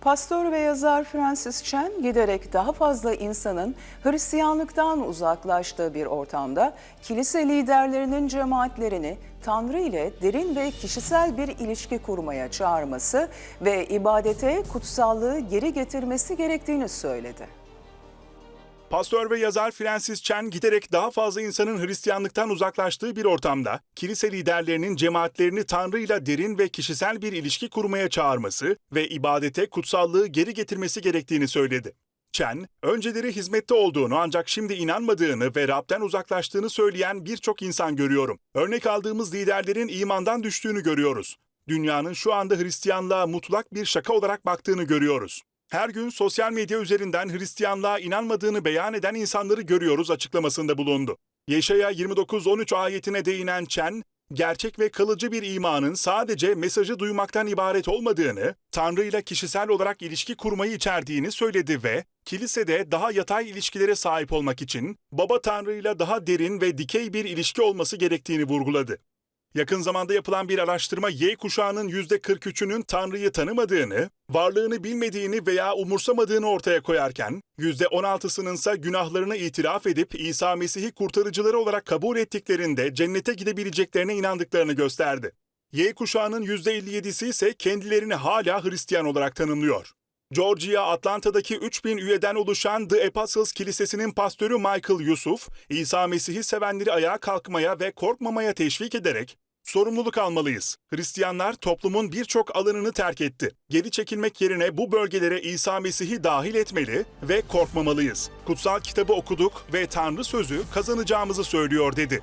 Pastör ve yazar Francis Chan giderek daha fazla insanın Hristiyanlıktan uzaklaştığı bir ortamda kilise liderlerinin cemaatlerini Tanrı ile derin ve kişisel bir ilişki kurmaya çağırması ve ibadete kutsallığı geri getirmesi gerektiğini söyledi. Pastör ve yazar Francis Chan giderek daha fazla insanın Hristiyanlıktan uzaklaştığı bir ortamda kilise liderlerinin cemaatlerini Tanrı'yla derin ve kişisel bir ilişki kurmaya çağırması ve ibadete kutsallığı geri getirmesi gerektiğini söyledi. Chen, önceleri hizmette olduğunu ancak şimdi inanmadığını ve Rab'den uzaklaştığını söyleyen birçok insan görüyorum. Örnek aldığımız liderlerin imandan düştüğünü görüyoruz. Dünyanın şu anda Hristiyanlığa mutlak bir şaka olarak baktığını görüyoruz. Her gün sosyal medya üzerinden Hristiyanlığa inanmadığını beyan eden insanları görüyoruz açıklamasında bulundu. Yeşaya 29-13 ayetine değinen Chen, gerçek ve kalıcı bir imanın sadece mesajı duymaktan ibaret olmadığını, Tanrı ile kişisel olarak ilişki kurmayı içerdiğini söyledi ve kilisede daha yatay ilişkilere sahip olmak için Baba Tanrı ile daha derin ve dikey bir ilişki olması gerektiğini vurguladı. Yakın zamanda yapılan bir araştırma Y kuşağının %43'ünün Tanrı'yı tanımadığını, varlığını bilmediğini veya umursamadığını ortaya koyarken, %16'sının ise günahlarını itiraf edip İsa Mesih'i kurtarıcıları olarak kabul ettiklerinde cennete gidebileceklerine inandıklarını gösterdi. Y kuşağının %57'si ise kendilerini hala Hristiyan olarak tanımlıyor. Georgia, Atlanta'daki 3000 üyeden oluşan The Apostles Kilisesi'nin pastörü Michael Yusuf, İsa Mesih'i sevenleri ayağa kalkmaya ve korkmamaya teşvik ederek, Sorumluluk almalıyız. Hristiyanlar toplumun birçok alanını terk etti. Geri çekilmek yerine bu bölgelere İsa Mesih'i dahil etmeli ve korkmamalıyız. Kutsal kitabı okuduk ve Tanrı sözü kazanacağımızı söylüyor dedi.